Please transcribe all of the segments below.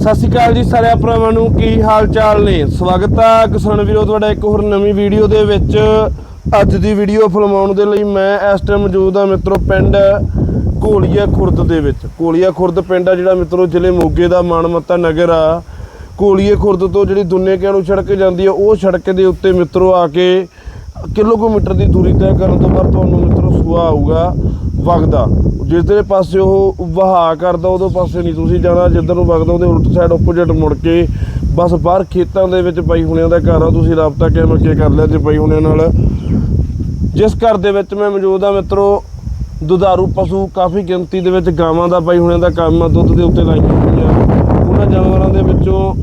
ਸਤਿ ਸ਼੍ਰੀ ਅਕਾਲ ਜੀ ਸਾਰੇ ਭਰਾਵਾਂ ਨੂੰ, ਕੀ ਹਾਲ ਚਾਲ ਨੇ? ਸਵਾਗਤ ਆ ਕਿਸਾਨ ਵੀਰੋ, ਤੁਹਾਡਾ ਇੱਕ ਹੋਰ ਨਵੀਂ ਵੀਡੀਓ ਦੇ ਵਿੱਚ। ਅੱਜ ਦੀ ਵੀਡੀਓ ਫਿਲਮਾਉਣ ਦੇ ਲਈ ਮੈਂ ਇਸ ਟਾਈਮ ਮੌਜੂਦ ਹਾਂ ਮਿੱਤਰੋ, ਪਿੰਡ ਕੋਲੀਆ ਖੁਰਦ ਦੇ ਵਿੱਚ। ਕੋਲੀਆ ਖੁਰਦ ਪਿੰਡ ਆ ਜਿਹੜਾ ਮਿੱਤਰੋ, ਜ਼ਿਲ੍ਹੇ ਮੋਗੇ ਦਾ ਮਾਨਮੱਤਾ ਨਗਰ ਆ। ਕੋਲੀਏ ਖੁਰਦ ਤੋਂ ਜਿਹੜੀ ਦੁੰਨੇਕਿਆਂ ਨੂੰ ਸੜਕ ਜਾਂਦੀ ਆ, ਉਹ ਸੜਕ ਦੇ ਉੱਤੇ ਮਿੱਤਰੋ ਆ ਕੇ ਕਿਲੋਮੀਟਰ ਦੀ ਦੂਰੀ ਤੈਅ ਕਰਨ ਤੋਂ ਬਾਅਦ ਤੁਹਾਨੂੰ ਮਿੱਤਰੋ ਸੂਆ ਆਊਗਾ। ਵਗਦਾ। ਜਿਸ ਦੇ ਪਾਸੇ ਉਹ ਵਹਾ ਕਰਦਾ ਉਹਦੇ ਪਾਸੇ ਨਹੀਂ। ਤੁਸੀਂ ਜਾਣਾ ਜਿੱਧਰ ਨੂੰ ਵਗਦਾ, ਉਹਦੇ ਉਲਟ ਸਾਈਡ ਆਪੋਜ਼ਿਟ ਮੁੜ ਕੇ ਬਸ ਬਾਹਰ ਖੇਤਾਂ ਦੇ ਵਿੱਚ ਪਈ ਹੁਣਿਆਂ ਦਾ ਘਰ ਆ। ਤੁਸੀਂ ਰਾਬਤਾ ਕਿਵੇਂ ਕੇ ਕਰ ਲਿਆ ਜੇ ਪਈ ਹੁਣਿਆਂ ਨਾਲ? ਜਿਸ ਘਰ ਦੇ ਵਿੱਚ ਮੈਂ ਮੌਜੂਦ ਆ ਮਿੱਤਰੋ, ਦੁਧਾਰੂ ਪਸ਼ੂ ਕਾਫੀ ਗਿਣਤੀ ਦੇ ਵਿੱਚ ਗਾਵਾਂ ਦਾ ਪਈ ਹੁਣਿਆਂ ਦਾ ਕੰਮ ਆ। ਦੁੱਧ ਦੇ ਉੱਤੇ ਲਾਈਆਂ ਹੋਈਆਂ। ਉਹਨਾਂ ਜਾਨਵਰਾਂ ਦੇ ਵਿੱਚੋਂ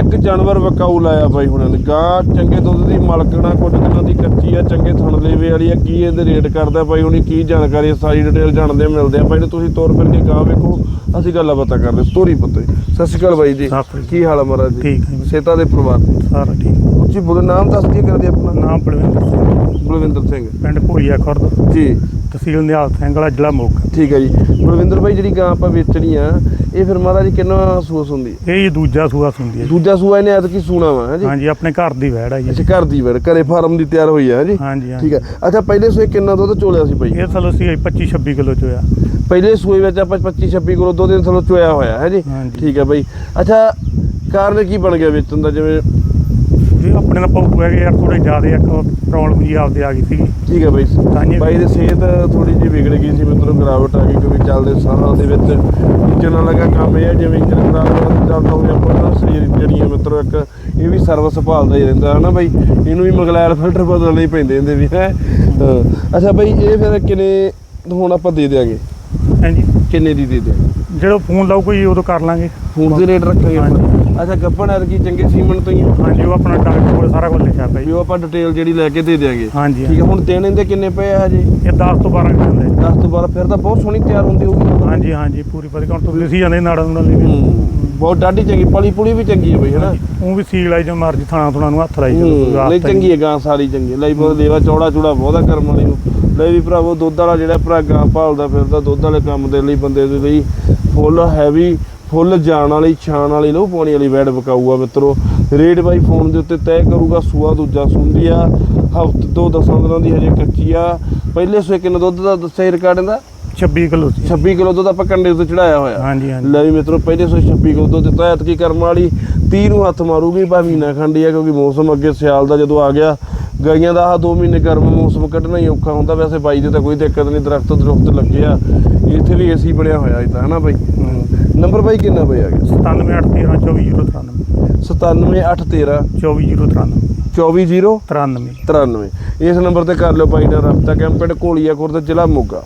ਇੱਕ ਜਾਨਵਰ ਵਕਾਊ ਲਾਇਆ ਬਾਈ ਹੁਣਾਂ ਨੇ। ਗਾਂ ਚੰਗੇ ਦੁੱਧ ਦੀ ਮਲਕਣਾ ਕੁਝ ਦਿਨਾਂ ਦੀ ਕੱਚੀ ਆ ਚੰਗੇ ਥਣ ਲੇਵੇ ਵਾਲੀ ਆ। ਕੀ ਇਹਦੇ ਰੇਟ ਕਰਦਾ ਬਾਈ ਹੁਣੀ ਕੀ ਜਾਣਕਾਰੀ ਆ, ਸਾਰੀ ਡਿਟੇਲ ਜਾਣਦੇ ਮਿਲਦੇ ਆ। ਬਾਈ ਨੂੰ ਤੁਸੀਂ ਤੋਰ ਫਿਰ ਕੇ ਗਾਂ ਵੇਖੋ। ਅਸੀਂ ਗੱਲਾਂ ਬਾਤਾਂ ਕਰਦੇ ਸਟੋਰੀ ਪਤਾ ਸਤਿ ਸ਼੍ਰੀ ਅਕਾਲ ਬਾਈ ਜੀ। ਕੀ ਹਾਲ ਆ ਮਹਾਰਾਜ ਜੀ? ਠੀਕ ਹੈ। ਸੇਤਾ ਦੇ ਪਰਿਵਾਰ ਸਾਰਾ ਠੀਕ ਉੱਚੀ ਬੋਲੇ ਨਾਮ ਦੱਸ ਦਿਏ ਕਰਦੇ ਆਪਣਾ? ਨਾਮ ਬਲਵਿੰਦਰ ਸਿੰਘ। ਬਲਵਿੰਦਰ ਸਿੰਘ। ਪਿੰਡ ਭੋਲੀਆ ਖੁਰਦ। ਜੀ। ਤਹਿਸੀਲ ਨਿਹਾਲ ਸਿੰਘ ਵਾਲਾ ਜ਼ਿਲ੍ਹਾ ਮੋਗਾ। ਠੀਕ ਹੈ ਜੀ। ਬਲਵਿੰਦਰ ਬਾਈ ਜਿਹੜੀ ਗਾਂ ਆਪਾਂ ਵੇਚਣੀ ਆ ਇਹ ਫਿਰ ਮਹਾਰਾਜ ਜੀ ਕਿੰਨਾ ਸੂਸ ਹੁੰਦੀ ਹੈ ਇਹ ਜੀ ਦੂਜਾ ਸੂਆ ਸੁੰਦੀ ਹੈ ਜੀ। ਦੂਜਾ ਸੂਆ ਇਹਨੇ ਐਤਕੀ ਸੂਣਾ ਵਾ ਹੈ ਜੀ? ਹਾਂਜੀ ਆਪਣੇ ਘਰ ਦੀ ਵੈੜ ਆ ਜੀ। ਅੱਛਾ ਘਰ ਦੀ ਵੜ ਘਰੇ ਫਾਰਮ ਦੀ ਤਿਆਰ ਹੋਈ ਹੈ ਹਾਂਜੀ ਹਾਂਜੀ। ਠੀਕ ਹੈ ਅੱਛਾ ਪਹਿਲੇ ਸੂਏ ਕਿੰਨਾ ਦੁੱਧ ਚੋਲਿਆ ਸੀ ਬਾਈ? ਇਹ ਥਲੋ ਸੀ 25 26 ਕਿਲੋ ਚ ਹੋਇਆ ਪਹਿਲੇ ਸੂਏ ਵਿੱਚ ਆਪਾਂ 25 26 ਕਿਲੋ ਦੁੱਧ ਦੇ ਥਲੋਂ ਚੋਇਆ ਹੋਇਆ ਹੈ ਜੀ? ਹਾਂਜੀ। ਠੀਕ ਹੈ ਬਾਈ। ਅੱਛਾ ਕਾਰਨ ਕੀ ਬਣ ਗਿਆ ਵੇਚਣ ਦਾ? ਜਿਵੇਂ ਇਹ ਆਪਣੇ ਨਾਲ ਪਊ ਹੈਗੇ ਯਾਰ ਥੋੜੇ ਜ਼ਿਆਦਾ ਇੱਕ ਪ੍ਰੋਬਲਮ ਜੀ ਆਪਦੇ ਆ ਗਈ ਸੀਗੀ। ਠੀਕ ਹੈ ਬਾਈ। ਹਾਂਜੀ। ਬਾਈ ਦੀ ਸਿਹਤ ਥੋੜੀ ਜਿਹੀ ਵਿਗੜ ਗਈ ਸੀ ਮਿੱਤਰੋ ਗਿਰਾਵਟ ਆ ਗਈ ਕਿਉਂਕਿ ਚੱਲਦੇ ਸਾਹਾਂ ਦੇ ਵਿੱਚ ਨਾਲ ਲੱਗਾ ਕੰਮ ਇਹ ਹੈ ਜਿਵੇਂ ਇੰਜਨ ਖਰਾਬ ਚੱਲਦਾ ਹੋਵੇ ਆਪਾਂ ਨਾ ਸਰੀਰ ਹੈ ਮਿੱਤਰੋ ਇੱਕ ਇਹ ਵੀ ਸਰਵਿਸ ਭਾਲਦਾ ਹੀ ਰਹਿੰਦਾ ਹੈ ਨਾ ਬਾਈ? ਇਹਨੂੰ ਵੀ ਮਗਲੈਲ ਫਿਲਟਰ ਬਦਲਣੇ ਹੀ ਪੈਂਦੇ ਹੁੰਦੇ ਵੀ ਹੈ? ਅੱਛਾ ਬਾਈ ਇਹ ਫਿਰ ਕਿੰਨੇ ਹੁਣ ਆਪਾਂ ਦੇ ਦਿਆਂਗੇ? ਹਾਂਜੀ। ਕਿੰਨੇ ਦੀ ਦੇ ਦਿਆਂਗੇ? ਜਦੋਂ ਫੋਨ ਲਾਊ ਕੋਈ ਉਦੋਂ ਕਰ ਲਾਂਗੇ। ਫੋਨ ਦੇ ਰੇਟ ਰੱਖਾਂਗੇ ਆਪਾਂ। ਅੱਛਾ ਗੱਪਣ ਐਰ ਕੀ ਚੰਗੇ ਸੀਮਨ ਤੋਂ ਹੀ ਆ? ਹਾਂਜੀ ਉਹ ਆਪਣਾ ਡਾਕਟਰ ਕੋਲ ਸਾਰਾ ਕੁਝ ਲਿਖਿਆ ਪਿਆ ਵੀ ਜੀ ਉਹ ਆਪਾਂ ਡਿਟੇਲ ਜਿਹੜੀ ਲੈ ਕੇ ਦੇ ਦਿਆਂਗੇ। ਹਾਂਜੀ ਠੀਕ ਹੈ ਹੁਣ ਦੇਣੇ ਦੇ ਕਿੰਨੇ ਪਏ ਆ ਹਜੇ? ਇਹ 10 ਤੋਂ 12 ਕਿਲੋ 10 ਤੋਂ 12 ਫਿਰ ਤਾਂ ਬਹੁਤ ਸੋਹਣੀ ਤਿਆਰ ਹੁੰਦੀ ਹੋਊਗੀ। ਹਾਂਜੀ ਹਾਂਜੀ ਪੂਰੀ ਵਧੀਆ ਹੁਣ ਤੁਸੀਂ ਜਾਂਦੇ ਨਾੜਾਂ ਨੂੰ ਲਈ ਵੀ। ਹੂੰ, ਬਹੁਤ ਡਾਢੀ ਚੰਗੀ ਪਲੀ ਪੁਲੀ ਵੀ ਚੰਗੀ ਹੈ ਬਈ ਹੈਨਾ? ਉਹ ਵੀ ਸੀਲ ਆਈ ਜੋ ਮਰਜ਼ੀ ਥਾਣਾ ਥੁਣਾ ਨੂੰ ਹੱਥ ਲਾਈ ਹੂੰ, ਜਦੋਂ ਨਹੀਂ ਰਾਸਤਾ ਹੀ- ਚੰਗੀ ਹੈ ਗਾਂ ਸਾਰੀ ਚੰਗੀ ਹੈ। ਲਈ ਬਹੁਤ ਲੇਵਾ ਚੌੜਾ ਚੂੜਾ ਬਹੁਤਾ ਕਰਮ ਵਾਲੀ ਨੂੰ। ਲੈ ਵੀ ਭਰਾਵੋ ਦੁੱਧ ਵਾਲਾ ਜਿਹੜਾ ਭਰਾ ਗਾਂ ਭਾਲਦਾ ਫਿਰਦਾ ਦੁੱਧ ਵਾਲੇ ਕੰਮ ਦੇ ਲਈ ਬੰਦੇ ਦੇ ਲਈ ਫੁੱਲ ਹੈਵੀ ਫੁੱਲ ਜਾਣ ਵਾਲੀ ਛਾਣ ਵਾਲੀ ਲਹੂ ਪਾਣੀ ਵਾਲੀ ਵੈੜ ਵਿਕਾਊ ਆ ਮਿੱਤਰੋ। ਰੇਟ ਬਾਈ ਫੋਨ ਦੇ ਉੱਤੇ ਤੈਅ ਕਰੂਗਾ ਸੂਆ ਦੂਜਾ ਸੁੰਦੀ ਆ ਹਫ਼ਤੇ ਤੋਂ ਦਸਾਂ ਦਿਨਾਂ ਦੀ ਹਜੇ ਕੱਚੀ ਆ। ਪਹਿਲੇ ਸੂਏ ਕਿੰਨਾ ਦੁੱਧ ਦਾ ਦੱਸਿਆ ਰਿਕਾਰਡ ਇਹਦਾ 26 ਕਿਲੋ ਸੀ। 26 ਕਿਲੋ ਦੁੱਧ ਆਪਾਂ ਕੰਡੇ ਉੱਤੇ ਚੜਾਇਆ ਹੋਇਆ। ਹਾਂਜੀ ਹਾਂਜੀ। ਲੈ ਵੀ ਮਿੱਤਰੋ ਪਹਿਲੇ ਸੋ 26 ਕਿਲੋ ਦੁੱਧ ਦਿੱਤਾ ਐਤਕੀ ਕਰਮ ਵਾਲੀ 30 ਨੂੰ ਹੱਥ ਮਾਰੂਗੀ ਮਹੀਨਾ ਖੰਡੀ ਆ ਕਿਉਂਕਿ ਮੌਸਮ ਅੱਗੇ ਸਿਆਲ ਦਾ ਜਦੋਂ ਆ ਗਿਆ ਗਾਈਆਂ ਦਾ ਆਹ 2 ਮਹੀਨੇ ਗਰਮ ਮੌਸਮ ਕੱਢਣਾ ਹੀ ਔਖਾ ਹੁੰਦਾ। ਵੈਸੇ ਬਾਈ ਦੇ ਤਾਂ ਕੋਈ ਦਿੱਕਤ ਨਹੀਂ ਦਰਖਤ ਦਰਖਤ ਲੱਗੇ ਆ। ਇੱਥੇ ਵੀ ਏਸੀ ਬਣਿਆ ਹੋਇਆ ਇਹ ਤਾਂ ਹਨਾ ਬਾਈ? ਨੰਬਰ ਬਾਈ ਕਿੰਨਾ ਬਈ ਆ ਗਿਆ? 9781324093 9781324093 24093 93 ਇਸ ਨੰਬਰ ਤੇ ਕਰ ਲਿਓ ਬਾਈ ਨਾਲ ਰابطਾ ਕੈਂਪ ਪਿੰਡ ਕੋਲੀਆਕੋਟ ਦਾ ਜ਼ਿਲ੍ਹਾ ਮੋਗਾ।